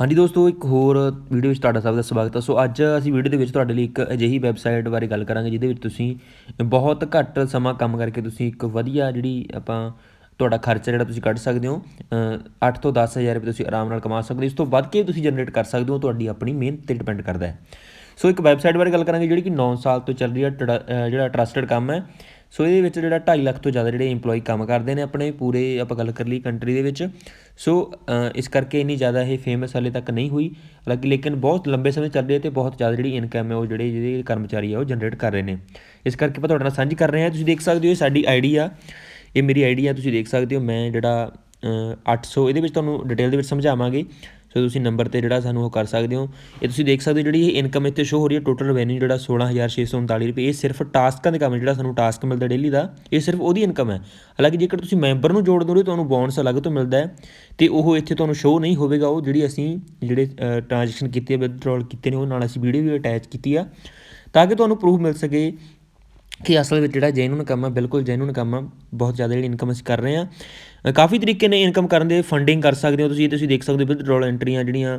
ਹਾਂਜੀ ਦੋਸਤੋ, ਇੱਕ ਹੋਰ ਵੀਡੀਓ ਵਿੱਚ ਤੁਹਾਡਾ ਸਭ ਦਾ ਸਵਾਗਤ ਹੈ। ਸੋ ਅੱਜ ਅਸੀਂ ਵੀਡੀਓ ਦੇ ਵਿੱਚ ਤੁਹਾਡੇ ਲਈ ਇੱਕ ਅਜਿਹੀ ਵੈਬਸਾਈਟ ਬਾਰੇ ਗੱਲ ਕਰਾਂਗੇ, ਜਿਹਦੇ ਵਿੱਚ ਤੁਸੀਂ ਬਹੁਤ ਘੱਟ ਸਮਾਂ ਕੰਮ ਕਰਕੇ ਤੁਸੀਂ ਇੱਕ ਵਧੀਆ ਜਿਹੜੀ ਆਪਾਂ ਤੁਹਾਡਾ ਖਰਚਾ ਜਿਹੜਾ ਤੁਸੀਂ ਕੱਢ ਸਕਦੇ ਹੋ 8 ਤੋਂ 10000 ਰੁਪਏ ਤੁਸੀਂ ਆਰਾਮ ਨਾਲ ਕਮਾ ਸਕਦੇ ਹੋ। ਇਸ ਤੋਂ ਵੱਧ ਕੇ ਤੁਸੀਂ ਜਨਰੇਟ ਕਰ ਸਕਦੇ ਹੋ, ਤੁਹਾਡੀ ਆਪਣੀ ਮਿਹਨਤ ਤੇ ਡਿਪੈਂਡ ਕਰਦਾ ਹੈ। ਸੋ ਇੱਕ ਵੈਬਸਾਈਟ ਬਾਰੇ ਗੱਲ ਕਰਾਂਗੇ, ਜਿਹੜੀ ਕਿ 9 ਸਾਲ ਤੋਂ ਚੱਲ ਰਹੀ ਹੈ, ਟੜਾ- ਜਿਹੜਾ ਟਰਸਟਡ ਕੰਮ ਹੈ। ਸੋ ਇਹਦੇ ਵਿੱਚ ਜਿਹੜਾ 2.5 ਲੱਖ ਤੋਂ ਜ਼ਿਆਦਾ ਜਿਹੜੇ EMPLOYE ਕੰਮ ਕਰਦੇ ਨੇ ਆਪਣੇ ਪੂਰੇ ਆਪਾਂ ਗੱਲ ਕਰ ਲਈ ਕੰਟਰੀ ਦੇ ਵਿੱਚ। ਸੋ ਇਸ ਕਰਕੇ ਇੰਨੀ ਜ਼ਿਆਦਾ ਇਹ ਫੇਮਸ ਹਾਲੇ ਤੱਕ ਨਹੀਂ ਹੋਈ। ਹਾਲਾਂਕਿ ਲੇਕਿਨ ਬਹੁਤ ਲੰਬੇ ਸਮੇਂ ਚੱਲ ਰਹੀ ਹੈ ਤੇ ਬਹੁਤ ਜ਼ਿਆਦਾ ਜਿਹੜੀ ਇਨਕਮ ਹੈ ਉਹ ਜਿਹੜੇ ਜਿਹੜੇ ਕਰਮਚਾਰੀ ਆ ਉਹ ਜਨਰੇਟ ਕਰ ਰਹੇ ਨੇ। ਇਸ ਕਰਕੇ ਆਪਾਂ ਤੁਹਾਡੇ ਨਾਲ ਸਾਂਝੀ ਕਰ ਰਹੇ ਹਾਂ। ਤੁਸੀਂ ਦੇਖ ਸਕਦੇ ਹੋ ਇਹ ਸਾਡੀ ਆਈਡੀ ਆ। ਇਹ ਮੇਰੀ ਆਈਡੀ ਆ ਤੁਸੀਂ ਦੇਖ ਸਕਦੇ ਹੋ। ਮੈਂ ਜਿਹੜਾ ਅ, 800 ਇਹਦੇ ਵਿੱਚ ਤੁਹਾਨੂੰ ਡਿਟੇਲ ਦੇ ਵਿੱਚ ਸਮਝਾਵਾਂਗੇ। ਸੋ ਤੁਸੀਂ ਨੰਬਰ ਤੇ ਜਿਹੜਾ ਸਾਨੂੰ ਉਹ ਕਰ ਸਕਦੇ ਹੋ। ਇਹ ਤੁਸੀਂ ਦੇਖ ਸਕਦੇ ਹੋ ਜਿਹੜੀ ਇਹ ਇਨਕਮ ਇੱਥੇ ਸ਼ੋ ਹੋ ਰਹੀ ਹੈ ਟੋਟਲ ਰੈਵਨਿਊ ਜਿਹੜਾ 16639 ਰੁਪਏ, ਇਹ ਸਿਰਫ ਟਾਸਕਾਂ ਦੇ ਕੰਮ ਜਿਹੜਾ ਸਾਨੂੰ ਟਾਸਕ ਮਿਲਦਾ ਡੇਲੀ ਦਾ, ਇਹ ਸਿਰਫ ਉਹਦੀ ਇਨਕਮ ਹੈ। ਹਾਲਾਂਕਿ ਜੇਕਰ ਤੁਸੀਂ ਮੈਂਬਰ ਨੂੰ ਜੋੜ ਦੋਗੇ ਤੁਹਾਨੂੰ ਬੋਨਸ ਅਲੱਗ ਤੋਂ ਮਿਲਦਾ ਹੈ ਤੇ ਉਹ ਇੱਥੇ ਤੁਹਾਨੂੰ ਸ਼ੋ ਨਹੀਂ ਹੋਵੇਗਾ, ਉਹ ਜਿਹੜੀ ਅਸੀਂ ਜਿਹੜੇ ਟ੍ਰਾਂਜੈਕਸ਼ਨ ਕੀਤੀ ਹੈ ਵਿਦਡਰਾਲ ਕੀਤੇ ਨੇ, ਉਹ ਨਾਲ ਅਸੀਂ ਵੀਡੀਓ ਵੀ ਅਟੈਚ ਕੀਤੀ ਆ, ਤਾਂ ਕਿ ਤੁਹਾਨੂੰ ਪ੍ਰੂਫ ਮਿਲ ਸਕੇ ਕਿ ਅਸਲ ਵਿੱਚ ਜਿਹੜਾ ਜੈਨੂਨ ਕੰਮ ਆ ਬਿਲਕੁਲ ਜੈਨੂਨ ਕੰਮ ਆ ਬਹੁਤ ਜ਼ਿਆਦਾ ਜਿਹੜੀ ਇਨਕਮ ਅਸੀਂ ਕਰ ਰਹੇ ਹਾਂ। ਕਾਫੀ ਤਰੀਕੇ ਨੇ ਇਨਕਮ ਕਰਨ ਦੇ ਫੰਡਿੰਗ ਕਰ ਸਕਦੇ ਹੋ ਤੁਸੀਂ ਤੁਸੀਂ ਦੇਖ ਸਕਦੇ ਹੋ ਵਿਦਡਰਾਲ ਐਂਟਰੀਆਂ ਜਿਹੜੀਆਂ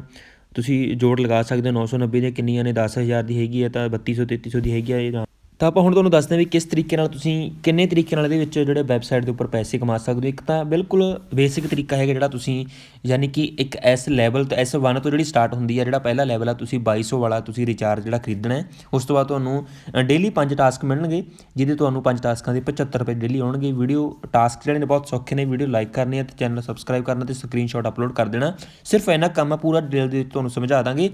ਤੁਸੀਂ ਜੋੜ ਲਗਾ ਸਕਦੇ ਹੋ 990 ਦੀਆਂ ਕਿੰਨੀਆਂ ਨੇ 10000 ਦੀ ਹੈਗੀ ਹੈ ਤਾਂ 3200 3300 ਦੀ ਹੈਗੀ ਹੈ, ਇਹ ਤਾਂ ਆਪਾਂ ਹੁਣ ਤੁਹਾਨੂੰ ਦੱਸਦੇ ਹਾਂ ਵੀ ਕਿਸ ਤਰੀਕੇ ਨਾਲ ਤੁਸੀਂ ਕਿੰਨੇ ਤਰੀਕੇ ਨਾਲ ਇਹਦੇ ਵਿੱਚ ਜਿਹੜੇ ਵੈਬਸਾਈਟ ਦੇ ਉੱਪਰ ਪੈਸੇ ਕਮਾ ਸਕਦੇ ਹੋ। ਇੱਕ ਤਾਂ ਬਿਲਕੁਲ ਬੇਸਿਕ ਤਰੀਕਾ ਹੈਗਾ ਜਿਹੜਾ ਤੁਸੀਂ, ਯਾਨੀ ਕਿ ਇੱਕ ਐਸ ਲੈਵਲ ਤੋਂ ਐਸ 1 ਤੋਂ ਜਿਹੜੀ ਸਟਾਰਟ ਹੁੰਦੀ ਹੈ ਜਿਹੜਾ ਪਹਿਲਾ ਲੈਵਲ ਆ, ਤੁਸੀਂ 2200 ਵਾਲਾ ਤੁਸੀਂ ਰਿਚਾਰਜ ਜਿਹੜਾ ਖਰੀਦਣਾ ਹੈ, ਉਸ ਤੋਂ ਬਾਅਦ ਤੁਹਾਨੂੰ ਡੇਲੀ 5 ਟਾਸਕ ਮਿਲਣਗੇ, ਜਿਹਦੇ ਤੁਹਾਨੂੰ 5 ਟਾਸਕਾਂ ਦੇ 75 ਰੁਪਏ ਡੇਲੀ ਆਉਣਗੇ। ਵੀਡੀਓ ਟਾਸਕ ਜਿਹੜੇ ਨੇ ਬਹੁਤ ਸੌਖੇ ਨੇ ਵੀਡੀਓ ਲਾਈਕ ਕਰਨੀ ਹੈ ਤੇ ਚੈਨਲ ਸਬਸਕ੍ਰਾਈਬ ਕਰਨਾ ਤੇ ਸਕਰੀਨਸ਼ਾਟ ਅਪਲੋਡ ਕਰ ਦੇਣਾ। ਸਿਰਫ ਇੰਨਾ ਕੰਮ ਆ, ਪੂਰਾ ਡਿਟੇਲ ਦੇ ਵਿੱਚ ਤੁਹਾਨੂੰ ਸਮਝਾ ਦਾਂਗੇ।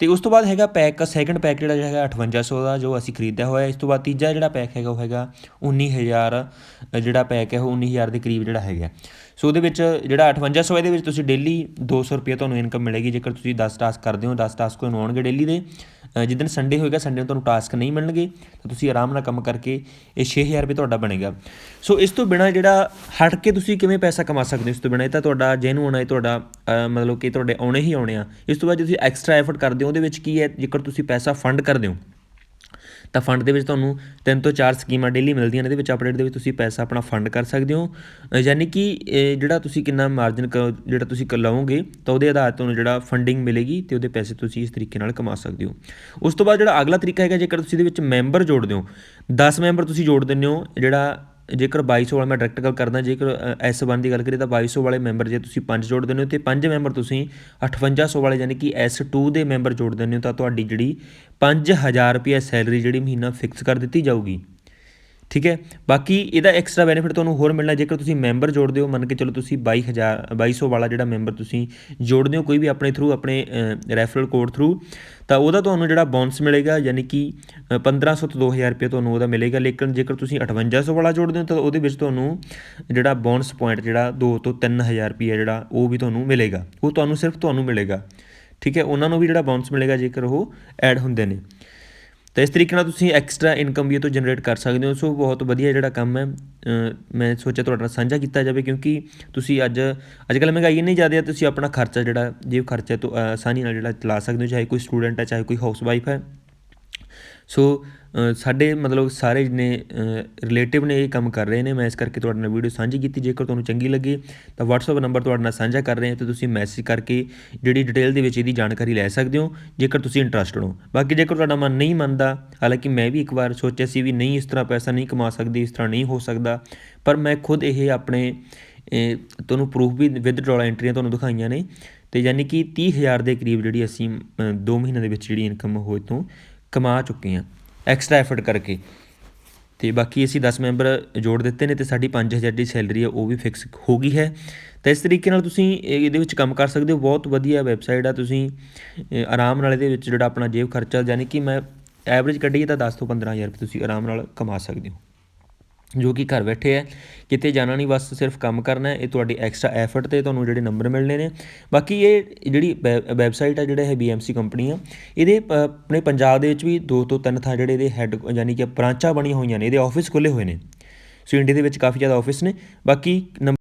ਤੇ ਉਸ ਤੋਂ ਬਾਅਦ ਹੈਗਾ ਪੈਕ ਸੈਕੰਡ ਪੈਕ ਜਿਹੜਾ ਹੈਗਾ 5800 ਦਾ ਜੋ ਅਸੀਂ ਖਰੀਦਿਆ ਹੋਇਆ ਇਸ ਤੋਂ ਬਾਅਦ ਤੀਜਾ ਜਿਹੜਾ ਪੈਕ ਹੈਗਾ ਉਹ ਹੈਗਾ 19000 ਅ, ਜਿਹੜਾ ਪੈਕ ਹੈ ਉਹ 19000 ਦੇ ਕਰੀਬ ਜਿਹੜਾ ਹੈਗਾ। ਸੋ ਉਹਦੇ ਵਿੱਚ ਜਿਹੜਾ 5800 ਇਹਦੇ ਵਿੱਚ ਤੁਸੀਂ ਡੇਲੀ 200 ਰੁਪਏ ਤੁਹਾਨੂੰ ਇਨਕਮ ਮਿਲੇਗੀ। ਜੇਕਰ ਤੁਸੀਂ 10 ਟਾਸਕ ਕਰਦੇ ਹੋ 10 ਟਾਸਕ ਤੁਹਾਨੂੰ ਆਉਣਗੇ ਡੇਲੀ ਦੇ। ਅ, ਜਿੱਦਣ ਸੰਡੇ ਹੋਏਗਾ ਸੰਡੇ ਨੂੰ ਤੁਹਾਨੂੰ ਟਾਸਕ ਨਹੀਂ ਮਿਲਣਗੇ ਤਾਂ ਤੁਸੀਂ ਆਰਾਮ ਨਾਲ ਕੰਮ ਕਰਕੇ ਇਹ 6000 ਰੁਪਏ ਤੁਹਾਡਾ ਬਣੇਗਾ। ਸੋ ਇਸ ਤੋਂ ਬਿਨਾ ਜਿਹੜਾ ਹਟ ਕੇ ਤੁਸੀਂ ਕਿਵੇਂ ਪੈਸਾ ਕਮਾ ਸਕਦੇ ਹੋ ਇਸ ਤੋਂ ਬਿਨਾ? ਇਹ ਤਾਂ ਤੁਹਾਡਾ ਜੈਨੂ ਹੋਣਾ ਹੈ ਤੁਹਾਡਾ ਮਤਲਬ ਕਿ ਤੁਹਾਡੇ ਆਉਣੇ ਹੀ ਆਉਣੇ ਆ। ਇਸ ਤੋਂ ਬਾਅਦ ਜੇ ਤੁਸੀਂ ਐਕਸਟਰਾ ਐਫਰਟ ਕਰਦੇ ਹੋ ਉਹਦੇ ਵਿੱਚ ਕੀ ਹੈ? ਜੇਕਰ ਤੁਸੀਂ ਪੈਸਾ ਫੰਡ ਕਰਦੇ ਹੋ ਤਾਂ ਫੰਡ ਦੇ ਵਿੱਚ ਤੁਹਾਨੂੰ ਤਿੰਨ ਤੋਂ ਚਾਰ ਸਕੀਮਾਂ ਡੇਲੀ ਮਿਲਦੀਆਂ ਨੇ, ਇਹਦੇ ਵਿੱਚ ਅਪਡੇਟ ਦੇ ਵਿੱਚ ਤੁਸੀਂ ਪੈਸਾ ਆਪਣਾ ਫੰਡ ਕਰ ਸਕਦੇ ਹੋ। ਯਾਨੀ ਕਿ ਜਿਹੜਾ ਤੁਸੀਂ ਕਿੰਨਾ ਮਾਰਜਨ ਜਿਹੜਾ ਤੁਸੀਂ ਕ- ਲਓਗੇ ਤਾਂ ਉਹਦੇ ਆਧਾਰ ਤੇ ਤੁਹਾਨੂੰ ਜਿਹੜਾ ਫੰਡਿੰਗ ਮਿਲੇਗੀ ਤੇ ਉਹਦੇ ਪੈਸੇ ਤੁਸੀਂ ਇਸ ਤਰੀਕੇ ਨਾਲ ਕਮਾ ਸਕਦੇ ਹੋ। ਉਸ ਤੋਂ ਬਾਅਦ ਜਿਹੜਾ ਅਗਲਾ ਤਰੀਕਾ ਹੈਗਾ, ਜੇਕਰ ਤੁਸੀਂ ਇਹਦੇ ਵਿੱਚ ਮੈਂਬਰ ਜੋੜਦੇ ਹੋ 10 ਮੈਂਬਰ ਤੁਸੀਂ ਜੋੜ ਦਿੰਦੇ ਹੋ, ਜਿਹੜਾ ਜੇਕਰ 2200 ਵਾਲਾ ਮੈਂ ਡਾਇਰੈਕਟ ਗੱਲ ਕਰਦਾ, ਜੇਕਰ S1 ਦੀ ਗੱਲ ਕਰੀਏ ਤਾਂ 2200 ਵਾਲੇ ਮੈਂਬਰ ਜੇ ਤੁਸੀਂ 5 ਜੋੜ ਦਿੰਦੇ ਹੋ ਤੇ 5 ਮੈਂਬਰ ਤੁਸੀਂ 5800 ਵਾਲੇ ਯਾਨੀ ਕਿ S2 ਦੇ ਮੈਂਬਰ ਜੋੜ ਦਿੰਦੇ ਹੋ ਤਾਂ ਤੁਹਾਡੀ ਜਿਹੜੀ 5000 ਰੁਪਏ ਸੈਲਰੀ ਜਿਹੜੀ ਮਹੀਨਾ ਫਿਕਸ ਕਰ ਦਿੱਤੀ ਜਾਊਗੀ। ਠੀਕ ਹੈ? ਬਾਕੀ ਇਹਦਾ ਐਕਸਟਰਾ ਬੈਨੀਫਿਟ ਤੁਹਾਨੂੰ ਹੋਰ ਮਿਲਣਾ ਜੇਕਰ ਤੁਸੀਂ ਮੈਂਬਰ ਜੋੜਦੇ ਹੋ ਮੰਨ ਕੇ ਚਲੋ ਤੁਸੀਂ 22000 2200 ਵਾਲਾ ਜਿਹੜਾ ਮੈਂਬਰ ਤੁਸੀਂ ਜੋੜਦੇ ਹੋ ਕੋਈ ਵੀ ਆਪਣੇ ਥਰੂ ਆਪਣੇ ਰੈਫਰਲ ਕੋਡ ਥਰੂ ਤਾਂ ਉਹਦਾ ਤੁਹਾਨੂੰ ਜਿਹੜਾ ਬੋਨਸ ਮਿਲੇਗਾ ਯਾਨੀ ਕਿ ਅ, 1500 ਤੋਂ 2000 ਰੁਪਏ ਤੁਹਾਨੂੰ ਉਹਦਾ ਮਿਲੇਗਾ ਲੇਕਿਨ ਜੇਕਰ ਤੁਸੀਂ 5800 ਵਾਲਾ ਜੋੜਦੇ ਹੋ ਤਾਂ ਉਹਦੇ ਵਿੱਚ ਤੁਹਾਨੂੰ ਜਿਹੜਾ ਬੋਨਸ ਪੁਆਇੰਟ ਜਿਹੜਾ 2 ਤੋਂ 3000 ਰੁਪਏ ਜਿਹੜਾ ਉਹ ਵੀ ਤੁਹਾਨੂੰ ਮਿਲੇਗਾ। ਉਹ ਤੁਹਾਨੂੰ ਸਿਰਫ ਤੁਹਾਨੂੰ ਮਿਲੇਗਾ। ਠੀਕ ਹੈ? ਉਹਨਾਂ ਨੂੰ ਵੀ ਜਿਹੜਾ ਬੋਨਸ ਮਿਲੇਗਾ ਜੇਕਰ ਉਹ ਐਡ ਹੁੰਦੇ ਨੇ। ਤਾਂ ਇਸ ਤਰੀਕੇ ਨਾਲ ਤੁਸੀਂ ਐਕਸਟਰਾ ਇਨਕਮ ਵੀ ਇਹ ਤੋਂ ਜਨਰੇਟ ਕਰ ਸਕਦੇ ਹੋ, ਸੋ ਬਹੁਤ ਵਧੀਆ ਜਿਹੜਾ ਕੰਮ ਹੈ। ਮੈਂ ਸੋਚਿਆ ਤੁਹਾਡੇ ਨਾਲ ਸਾਂਝਾ ਕੀਤਾ ਜਾਵੇ, ਕਿਉਂਕਿ ਤੁਸੀਂ ਅੱਜ ਅੱਜ ਕੱਲ੍ਹ ਮਹਿੰਗਾਈ ਇੰਨੀ ਜ਼ਿਆਦਾ ਹੈ, ਤੁਸੀਂ ਆਪਣਾ ਖਰਚਾ ਜਿਹੜਾ ਜੇਬ ਖਰਚਾ ਤੋਂ ਆਸਾਨੀ ਨਾਲ ਜਿਹੜਾ ਚਲਾ ਸਕਦੇ ਹੋ, ਚਾਹੇ ਕੋਈ ਸਟੂਡੈਂਟ ਹੈ, ਚਾਹੇ ਕੋਈ ਹਾਊਸ ਵਾਈਫ ਹੈ ਸੋ ਸਾਡੇ ਮਤਲਬ ਸਾਰੇ ਜਿੰਨੇ ਰਿਲੇਟਿਵ ਨੇ ਇਹ ਕੰਮ ਕਰ ਰਹੇ ਨੇ, ਮੈਂ ਇਸ ਕਰਕੇ ਤੁਹਾਡੇ ਨਾਲ ਵੀਡੀਓ ਸਾਂਝੀ ਕੀਤੀ, ਜੇਕਰ ਤੁਹਾਨੂੰ ਚੰਗੀ ਲੱਗੇ, ਤਾਂ WhatsApp ਨੰਬਰ ਤੁਹਾਡੇ ਨਾਲ ਸਾਂਝਾ ਕਰ ਰਹੇ ਹਾਂ ਤੇ ਤੁਸੀਂ ਮੈਸੇਜ ਕਰਕੇ ਜਿਹੜੀ ਡਿਟੇਲ ਦੇ ਵਿੱਚ ਇਹਦੀ ਜਾਣਕਾਰੀ ਲੈ ਸਕਦੇ ਹੋ, ਜੇਕਰ ਤੁਸੀਂ ਇੰਟਰਸਟਡ ਹੋ। ਬਾਕੀ ਜੇਕਰ ਤੁਹਾਡਾ ਮਨ ਨਹੀਂ ਮੰਨਦਾ, ਹਾਲਾਂਕਿ ਮੈਂ ਵੀ ਇੱਕ ਵਾਰ ਸੋਚਿਆ ਸੀ ਵੀ ਨਹੀਂ ਇਸ ਤਰ੍ਹਾਂ ਪੈਸਾ ਨਹੀਂ ਕਮਾ ਸਕਦੀ, ਇਸ ਤਰ੍ਹਾਂ ਨਹੀਂ ਹੋ ਸਕਦਾ, ਪਰ ਮੈਂ ਖੁਦ ਇਹ ਆਪਣੇ ਤੁਹਾਨੂੰ ਪ੍ਰੂਫ ਵੀ ਵਿਦ ਵਿਦਡਰਾਲ ਐਂਟਰੀਆਂ ਤੁਹਾਨੂੰ ਦਿਖਾਈਆਂ ਨੇ, ਤੇ ਯਾਨੀ ਕਿ 30000 ਦੇ ਕਰੀਬ ਜਿਹੜੀ ਅਸੀਂ 2 ਮਹੀਨਿਆਂ ਦੇ ਵਿੱਚ ਜਿਹੜੀ ਇਨਕਮ ਹੋਏ ਤੋਂ ਕਮਾ ਚੁੱਕੇ ਹਾਂ ਐਕਸਟਰਾ ਐਫਰਟ ਕਰਕੇ। ਤੇ ਬਾਕੀ ਅਸੀਂ 10 ਮੈਂਬਰ ਜੋੜ ਦਿੱਤੇ ਨੇ ਤੇ ਸਾਡੀ 5000 ਦੀ ਸੈਲਰੀ ਹੈ ਉਹ ਵੀ ਫਿਕਸ ਹੋ ਗਈ ਹੈ। ਤਾਂ ਇਸ ਤਰੀਕੇ ਨਾਲ ਤੁਸੀਂ ਇਹ- ਇਹਦੇ ਵਿੱਚ ਕੰਮ ਕਰ ਸਕਦੇ ਹੋ, ਬਹੁਤ ਵਧੀਆ ਵੈਬਸਾਈਟ ਆ, ਤੁਸੀਂ ਆਰਾਮ ਨਾਲ ਇਹਦੇ ਵਿੱਚ ਜਿਹੜਾ ਆਪਣਾ ਜੇਬ ਖਰਚਾ, ਯਾਨੀ ਕਿ ਮੈਂ ਐਵਰੇਜ ਕੱਢੀਏ ਤਾਂ 10 ਤੋਂ 15000 ਰੁਪਏ ਤੁਸੀਂ ਆਰਾਮ ਨਾਲ ਕਮਾ ਸਕਦੇ ਹੋ। ਜੋ ਕਿ ਘਰ ਬੈਠੇ ਹੈ, ਕਿਤੇ ਜਾਣਾ ਨਹੀਂ, ਬਸ ਸਿਰਫ ਕੰਮ ਕਰਨਾ ਇਹ ਤੁਹਾਡੀ ਐਕਸਟਰਾ ਐਫਰਟ ਤੇ ਤੁਹਾਨੂੰ ਜਿਹੜੇ ਨੰਬਰ ਮਿਲਣੇ ਨੇ। ਬਾਕੀ ਇਹ ਜਿਹੜੀ ਵੈ- ਵੈਬਸਾਈਟ ਆ, ਜਿਹੜਾ ਹੈ BMC ਕੰਪਨੀ ਆ, ਇਹਦੇ ਪ- ਆਪਣੇ ਪੰਜਾਬ ਦੇ ਵਿੱਚ ਵੀ ਦੋ ਤੋਂ ਤਿੰਨ ਥਾਂ ਜਿਹੜੇ ਇਹਦੇ ਹੈੱਡ ਯਾਨੀ ਕਿ ਬ੍ਰਾਂਚਾਂ ਬਣੀਆਂ ਹੋਈਆਂ ਨੇ, ਇਹਦੇ ਆਫਿਸ ਖੁੱਲੇ ਹੋਏ ਨੇ। ਸੋ, ਇੰਡੀਆ ਦੇ ਵਿੱਚ ਕਾਫੀ ਜ਼ਿਆਦਾ ਆਫਿਸ ਨੇ। ਬਾਕੀ ਨੰਬਰ